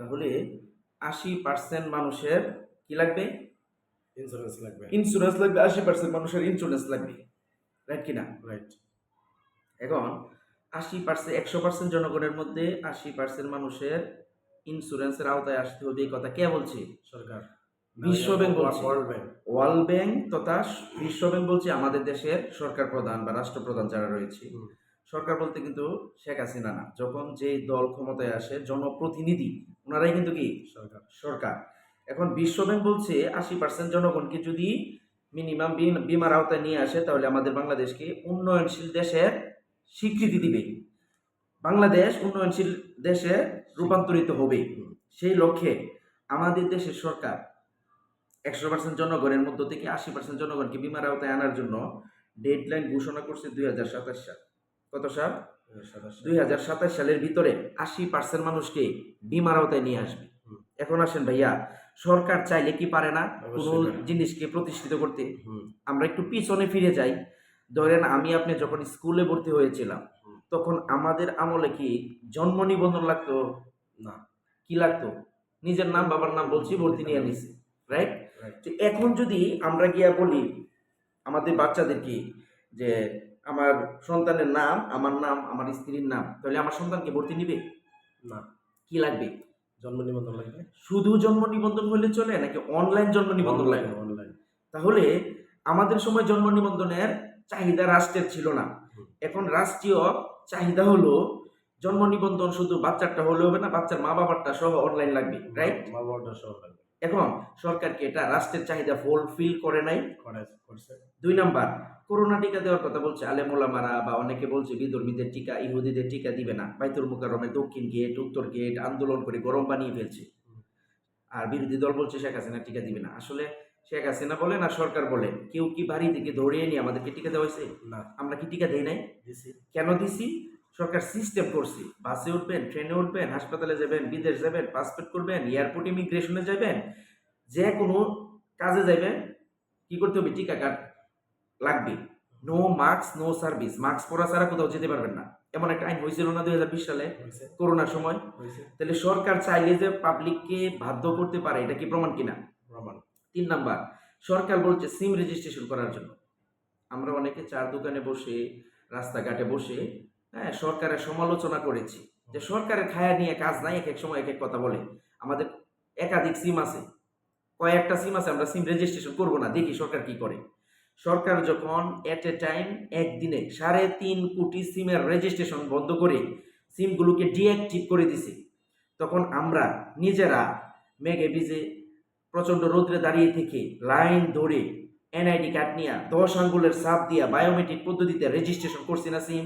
তাহলে আশি পার্সেন্ট মানুষের কি লাগবে? ইন্স্যুরেন্স লাগবে। ইন্স্যুরেন্স লাগবে আশি পার্সেন্ট মানুষের ইন্স্যুরেন্স লাগবে। রাইট কিনা? রাইট এখন আশি পার্সেন্ট একশো পার্সেন্ট জনগণের মধ্যে আশি পার্সেন্ট মানুষের ইন্স্যুরেন্সের আওতায় আসতে হবে এই কথা কে বলছে? সরকার। বিশ্ব bank world bank world bank তথা বিশ্ব ব্যাংক বলছে আমাদের দেশের সরকার প্রধান বা রাষ্ট্রপ্রধান যারা রয়েছে। সরকার বলতে কিন্তু শেখ হাসিনা না। যখন যে দল ক্ষমতায় আসে জনপ্রতিনিধি ওনারাই কিন্তু কি? সরকার। সরকার। এখন বিশ্ব ব্যাংক বলছে আশি পার্সেন্ট জনগণকে যদি মিনিমাম বিমার আওতায় নিয়ে আসে, তাহলে আমাদের বাংলাদেশকে উন্নয়নশীল দেশের স্বীকৃতি দিবে। বাংলাদেশ উন্নয়নশীল দেশে রূপান্তরিত হবে। সেই লক্ষ্যে আমাদের দেশের সরকার একশো পার্সেন্ট জনগণের মধ্য থেকে আশি পার্সেন্ট জনগণকে বিমার আওতায় আনার জন্য ডেডলাইন ঘোষণা করছে দুই হাজার সাতাশ সাল। কত সাল। দুই হাজার সাতাশ সালের ভিতরে আশি পার্সেন্ট মানুষকে বিমার আওতায় নিয়ে আসবে। এখন আসেন ভাইয়া সরকার চাইলে কি পারে না? কোনো জিনিসকে প্রতিষ্ঠিত করতে। আমরা একটু পিছনে ফিরে যাই। ধরেন আমি আপনি যখন স্কুলে ভর্তি হয়েছিলাম তখন আমাদের আমলে কি জন্ম নিবন্ধন লাগতো? না। কি লাগতো? নিজের নাম বাবার নাম বলছি ভর্তি নিয়ে নিছি রাইট রাইট তো এখন যদি আমরা গিয়া বলি আমাদের বাচ্চাদেরকে যে আমার সন্তানের নাম আমার নাম আমার স্ত্রীর নাম তাহলে আমার সন্তানকে ভর্তি নিবে? না। কি লাগবে? জন্ম নিবন্ধন লাগবে? শুধু জন্ম নিবন্ধন হলে চলে নাকি অনলাইন জন্ম নিবন্ধন লাগবে? অনলাইন তাহলে আমাদের সময় জন্ম নিবন্ধনের চাহিদা রাষ্ট্রের ছিল না। এখন রাষ্ট্রীয় চাহিদা হলো জন্ম নিবন্ধন শুধু বাচ্চারটা হলে হবে না বাচ্চার মা বাবারটা সহ অনলাইন লাগবে রাইট মা বাবাটা সহ লাগবে। এখন সরকারকে এটা রাষ্ট্রের চাহিদা ফুলফিল করে নাই। করে করছে। দুই নাম্বার করোনা টিকা দেওয়ার কথা বলছে আলেমোলামারা বা অনেকে বলছে বিধর্মীদের টিকা ইহুদিদের টিকা দিবে না। বাইতুল মুকাররমের দক্ষিণ গেট উত্তর গেট আন্দোলন করে গরম বানিয়ে ফেলছে। আর বিরোধী দল বলছে শেখ হাসিনা টিকা দিবে না। আসলে শেখ হাসিনা বলে না সরকার বলে? কেউ কি বাড়ি থেকে ধরিয়ে নিয়ে আমাদেরকে টিকা দেওয়া হয়েছে? না। আমরা কি টিকা দেই নাই? দিছি। কেন দিছি? সরকার সিস্টেম করছে। বাসে উঠবেন ট্রেনে উঠবেন হাসপাতালে যাবেন বিদেশ যাবেন পাসপোর্ট করবেন এয়ারপোর্ট ইমিগ্রেশনে যাবেন যে কোনো কাজে যাবেন কি করতে হবে? টিকা কার্ড লাগবে। No mask no service mask পরা ছাড়া কোথাও যেতে পারবেন না। এমন একটা আইন হয়েছিল না দুই হাজার বিশ সালে? করোনার সময়। তাহলে সরকার চাইলে যে পাবলিককে বাধ্য করতে পারে এটা কি প্রমাণ কিনা? প্রমাণ। তিন নাম্বার সরকার বলছে সিম রেজিস্ট্রেশন করার জন্য। আমরা অনেকে চার দোকানে বসে রাস্তাঘাটে বসে হ্যাঁ সরকারের সমালোচনা করেছি। যে সরকারের খায়া নিয়ে কাজ নাই এক এক সময় এক এক কথা বলে। আমাদের একাধিক সিম আছে। কয়েকটা সিম আছে আমরা সিম রেজিস্ট্রেশন করব না। দেখি সরকার কি করে। সরকার যখন এট এ টাইম একদিনে সাড়ে তিন কোটি সিমের রেজিস্ট্রেশন বন্ধ করে সিমগুলোকে ডিঅ্যাক্টিভ করে দিছে। তখন আমরা নিজেরা মেঘে ভিজে প্রচণ্ড রৌদ্রে দাঁড়িয়ে থেকে লাইন ধরে এনআইডি কার্ড নিয়ে দশ আঙ্গুলের সাপ দিয়া বায়োমেট্রিক পদ্ধতিতে রেজিস্ট্রেশন করছি না সিম?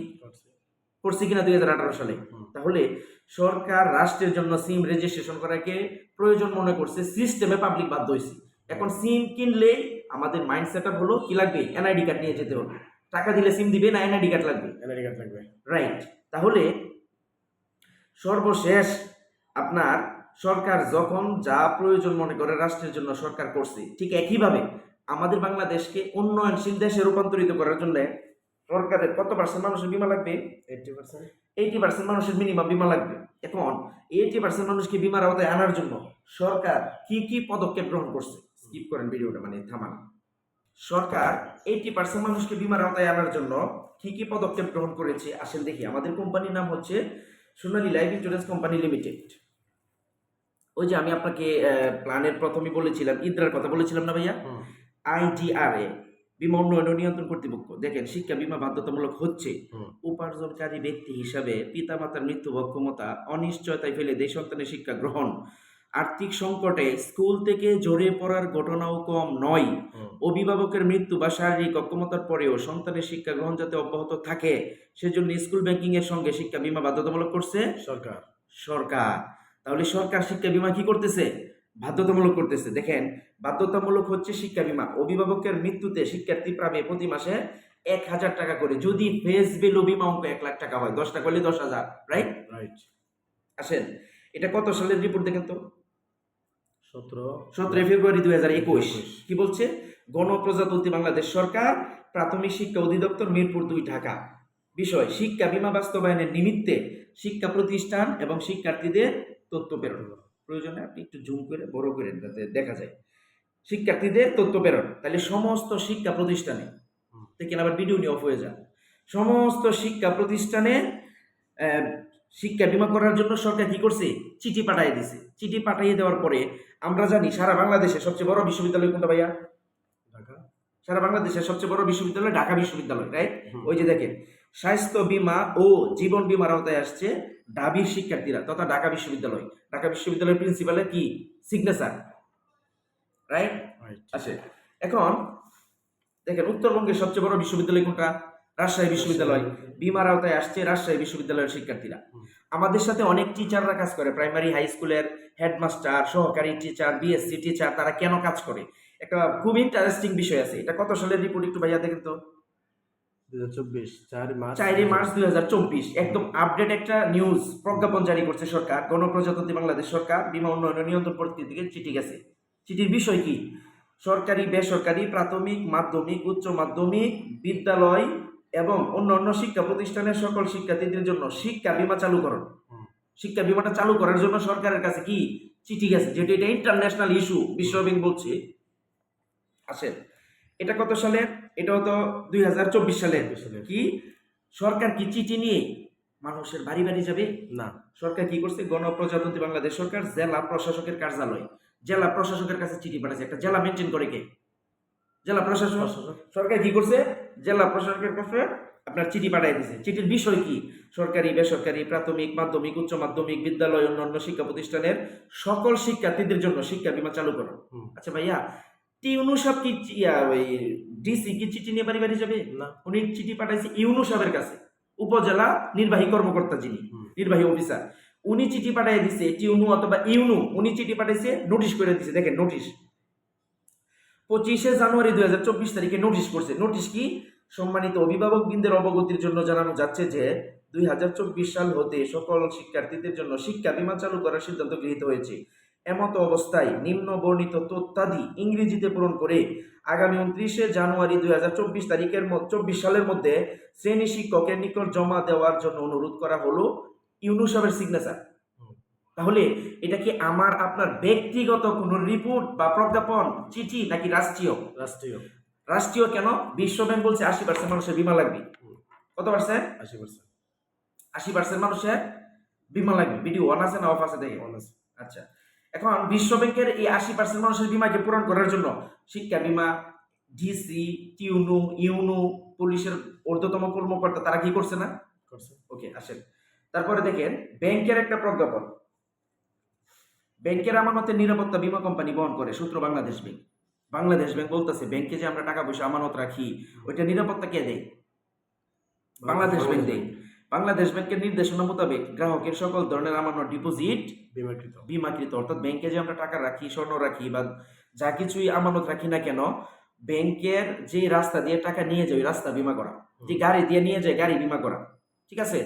করছি। কিনা দুই হাজার আঠারো সালে? তাহলে সরকার রাষ্ট্রের জন্য সিম রেজিস্ট্রেশন করাকে প্রয়োজন মনে করছে সিস্টেমে পাবলিক বাধ্য হয়েছে এখন সিম কিনলেই আমাদের মাইন্ড সেট আপ হলো কি লাগবে? এনআইডি কার্ড নিয়ে যেতে হবে। টাকা দিলে সিম দিবে না এনআইডি কার্ড লাগবে? এনআইডি কার্ড লাগবে। রাইট তাহলে সর্বশেষ আপনার সরকার যখন যা প্রয়োজন মনে করে রাষ্ট্রের জন্য সরকার করছে ঠিক একইভাবে আমাদের বাংলাদেশকে উন্নয়নশীল দেশে রূপান্তরিত করার জন্য সরকারের কত পার্সেন্ট মানুষের বিমা লাগবে? এইটটি পার্সেন্ট এইটি পার্সেন্ট মানুষের মিনিমাম বিমা লাগবে। এখন এইটি পার্সেন্ট মানুষকে বিমার আওতায় আনার জন্য সরকার কি কি পদক্ষেপ গ্রহণ করছে? স্কিপ করেন ভিডিওটা মানে থামান। সরকার এইটি পার্সেন্ট মানুষকে বিমার আওতায় আনার জন্য কি কি পদক্ষেপ গ্রহণ করেছে? আসেন দেখি। আমাদের কোম্পানির নাম হচ্ছে Sonali life insurance company limited. ওই যে আমি আপনাকে প্ল্যানের প্রথমে বলেছিলাম ইদ্রার কথা বলেছিলাম না ভাইয়া? আইডিআরএ বিমা উন্নয়ন নিয়ন্ত্রণ কর্তৃপক্ষ। দেখেন শিক্ষা বিমা বাধ্যতামূলক হচ্ছে। উপার্জনকারী ব্যক্তি হিসাবে পিতামাতার মৃত্যু অক্ষমতা অনিশ্চয়তায় ফেলে দেশ সন্তানের শিক্ষা গ্রহণ। আর্থিক সংকটে স্কুল থেকে জড়িয়ে পড়ার ঘটনাও কম নয়। অভিভাবকের মৃত্যু বা শারীরিক অক্ষমতার পরেও সন্তানের শিক্ষা গ্রহণ যাতে অব্যাহত থাকে সেজন্য স্কুল ব্যাংকিং এর সঙ্গে শিক্ষা বিমা বাধ্যতামূলক করছে সরকার। সরকার। তাহলে সরকার শিক্ষা বিমা কি করতেছে? বাধ্যতামূলক করতেছে। দেখেন বাধ্যতামূলক হচ্ছে শিক্ষা বিমা। অভিভাবকের মৃত্যুতে শিক্ষার্থী পাবে প্রতি মাসে এক হাজার টাকা করে। যদি ফেস ভ্যালু বিমা অঙ্ক এক লাখ টাকা হয় দশটা করলে দশ হাজার রাইট? রাইট। আসেন এটা কত সালের রিপোর্ট দেখেন তো? সতেরোই ফেব্রুয়ারি দুই হাজার একুশ। কি বলছে? গণপ্রজাতন্ত্রী বাংলাদেশ সরকার প্রাথমিক শিক্ষা অধিদপ্তর মিরপুর দুই ঢাকা। বিষয় শিক্ষা বিমা বাস্তবায়নের নিমিত্তে শিক্ষা প্রতিষ্ঠান এবং শিক্ষার্থীদের তথ্য প্রেরণ প্রয়োজনে আপনি একটু জুম করে বড় করে যাতে দেখা যায়। শিক্ষার্থীদের তথ্য প্রেরণ। তাহলে সমস্ত শিক্ষা প্রতিষ্ঠানে। দেখেন আবার ভিডিও নিয়ে অফ হয়ে যান। সমস্ত শিক্ষা প্রতিষ্ঠানে শিক্ষা বিমা করার জন্য সরকার কি করছে? চিঠি পাঠিয়ে দিছে। চিঠি পাঠিয়ে দেওয়ার পরে আমরা জানি সারা বাংলাদেশে সবচেয়ে বড় বিশ্ববিদ্যালয় কোনটা ভাইয়া? ঢাকা। সারা বাংলাদেশের সবচেয়ে বড় বিশ্ববিদ্যালয় ঢাকা বিশ্ববিদ্যালয় রাইট ওই যে দেখেন স্বাস্থ্য বীমা ও জীবন বীমার আওতায় আসছে ডাবির শিক্ষার্থীরা তথা ঢাকা বিশ্ববিদ্যালয়। ঢাকা বিশ্ববিদ্যালয়ের প্রিন্সিপালের কি? সিগনেচার রাইট আসে। এখন দেখেন উত্তরবঙ্গের সবচেয়ে বড় বিশ্ববিদ্যালয় কোনটা? রাজশাহী বিশ্ববিদ্যালয় বিমার আওতায় আসছে রাজশাহী বিশ্ববিদ্যালয়ের শিক্ষার্থীরা। আমাদের সাথে অনেক টিচাররা কাজ করে প্রাইমারি হাই স্কুলের হেডমাস্টার সহকারী টিচার বিএসসি টিচার তারা কেন কাজ করে? একটা খুব ইন্টারেস্টিং বিষয় আছে এটা কত সালের রিপোর্ট একটু ভাইয়া দেখেন তো? মার্চ চারই মার্চ দুই হাজার চব্বিশ একদম আপডেট একটা নিউজ প্রজ্ঞাপন জারি করছে সরকার গণপ্রজাতন্ত্রী বাংলাদেশ সরকার বিমা উন্নয়ন নিয়ন্ত্রণ পরিস্থিতি থেকে চিঠি গেছে। চিঠির বিষয় কি? সরকারি বেসরকারি প্রাথমিক মাধ্যমিক উচ্চ মাধ্যমিক বিদ্যালয় এবং অন্য অন্য শিক্ষা প্রতিষ্ঠানের সকল শিক্ষার্থীদের জন্য শিক্ষা বিমা চালু করুন। শিক্ষা বিমাটা চালু করার জন্য সরকারের কাছে কি চিঠি গেছে? যেহেতু এটা ইন্টারন্যাশনাল ইস্যু বিশ্ব ব্যাংক বলছে। আসেন এটা কত সালে? এটা হতো দুই হাজার চব্বিশ সালে। কি? সরকার কি চিঠি নিয়ে মানুষের বাড়ি বাড়ি যাবে? না। সরকার কি করছে? গণপ্রজাতন্ত্রী বাংলাদেশ সরকার জেলা প্রশাসকের কার্যালয়। জেলা প্রশাসকের কাছে চিঠি পাঠাচ্ছে। একটা জেলা মেনটেন করে কে? জেলা প্রশাসক। সরকার কি করছে? জেলা প্রশাসকের কাছে আপনার চিঠি পাঠিয়ে দিছে। চিঠির বিষয় কি? সরকারি বেসরকারি প্রাথমিক মাধ্যমিক উচ্চ মাধ্যমিক বিদ্যালয় অন্যান্য শিক্ষা প্রতিষ্ঠানের সকল শিক্ষার্থীদের জন্য শিক্ষা বিমা চালু করো। আচ্ছা ভাইয়া টিউনু সাহেব কি ওই ডিসি কি চিঠি নিয়ে বাড়ি বাড়ি যাবে? না। উনি চিঠি পাঠাইছে ইউনু সাহেবের কাছে উপজেলা নির্বাহী কর্মকর্তা যিনি। নির্বাহী অফিসার। উনি চিঠি পাঠিয়ে দিছে টিউনু অথবা ইউনু উনি চিঠি পাঠাইছে নোটিশ করে দিছে। দেখেন নোটিশ। পঁচিশে জানুয়ারি দুই হাজার চব্বিশ তারিখে নোটিশ করছে নোটিশ কি? সম্মানিত অভিভাবকবৃন্দের অবগতির জন্য জানানো যাচ্ছে যে, দুই হাজার চব্বিশ সাল হতে সকল শিক্ষার্থীদের জন্য শিক্ষা বিমা চালু করার সিদ্ধান্ত গৃহীত হয়েছে। এমত অবস্থায় নিম্ন বর্ণিত তথ্যাদি ইংরেজিতে পূরণ করে আগামী উনত্রিশে জানুয়ারি দুই হাজার চব্বিশ তারিখের চব্বিশ সালের মধ্যে শ্রেণি শিক্ষকের নিকট জমা দেওয়ার জন্য অনুরোধ করা হলো। ইউনুসাবের সিগনেচার। তাহলে এটা কি আমার আপনার ব্যক্তিগত কোনো রিপোর্ট বা প্রজ্ঞাপন চিঠি নাকি রাষ্ট্রীয়? রাষ্ট্রীয়। রাষ্ট্রীয় কেন? বিশ্ব ব্যাংক বলছে আশি পার্সেন্ট মানুষের বিমা লাগবে। কত পার্সেন্ট আশি পার্সেন্ট আশি পার্সেন্ট মানুষের বিমা লাগবে। ভিডিও ওয়ান আছে না অফ আছে দেখে আছে। আচ্ছা। এখন বিশ্ব ব্যাংকের এই আশি পার্সেন্ট মানুষের বিমাকে পূরণ করার জন্য শিক্ষা বিমা ডিসি টিউনু ইউনু পুলিশের ঊর্ধ্বতম কর্মকর্তা তারা কি করছে না? করছে। ওকে আসেন। তারপরে দেখেন ব্যাংকের একটা প্রজ্ঞাপন। ব্যাংকের আমানতের নিরাপত্তা বীমা কোম্পানি বহন করে সূত্র বাংলাদেশ ব্যাংক। বাংলাদেশ ব্যাংক বলতেছে ব্যাংকে যে আমরা টাকা পয়সা আমানত রাখি ওইটা নিরাপত্তা কে দেয়? বাংলাদেশ ব্যাংক দেয়। বাংলাদেশ ব্যাংকের নির্দেশনা মোতাবেক গ্রাহকের সকল ধরনের আমানত ডিপোজিট বিমাকৃত। বিমাকৃত। অর্থাৎ ব্যাংকে যে আমরা টাকা রাখি স্বর্ণ রাখি বা যা কিছুই আমানত রাখি না কেন ব্যাংকের যে রাস্তা দিয়ে টাকা নিয়ে যায় ওই রাস্তা বিমা করা। যে গাড়ি দিয়ে নিয়ে যায় গাড়ি বিমা করা। ঠিক আছে?